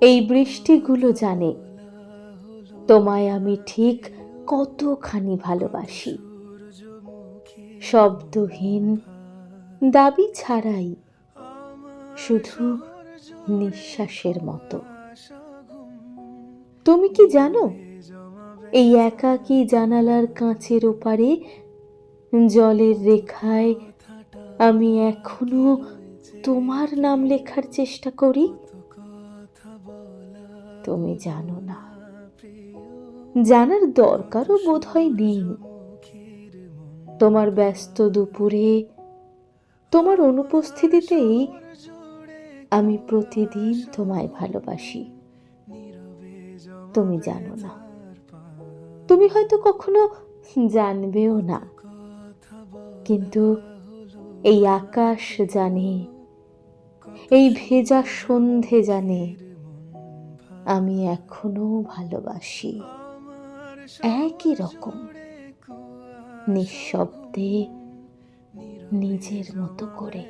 এই বৃষ্টিগুলো জানে। তোমায় আমি ঠিক কতখানি ভালোবাসি। শব্দহীন দাবি ছাড়াই শুধু নিঃশ্বাসের মতো। তুমি কি জানো, এই একাকী জানালার কাঁচের ওপারে জলের রেখায় আমি এখনও তোমার নাম লেখার চেষ্টা করি? তুমি জানো না। জানার দরকারও বোধ হয় নেই। তোমার ব্যস্ত দুপুরে, তোমার অনুপস্থিতিতেই আমি প্রতিদিন তোমায় ভালোবাসি। তুমি জানো না। তুমি হয়তো কখনো জানবেও না। কিন্তু এই আকাশ জানে, এই ভেজা সন্ধে জানে আমি এখনও ভালোবাসি। একই রকম নিঃশব্দে নিজের মতো করে।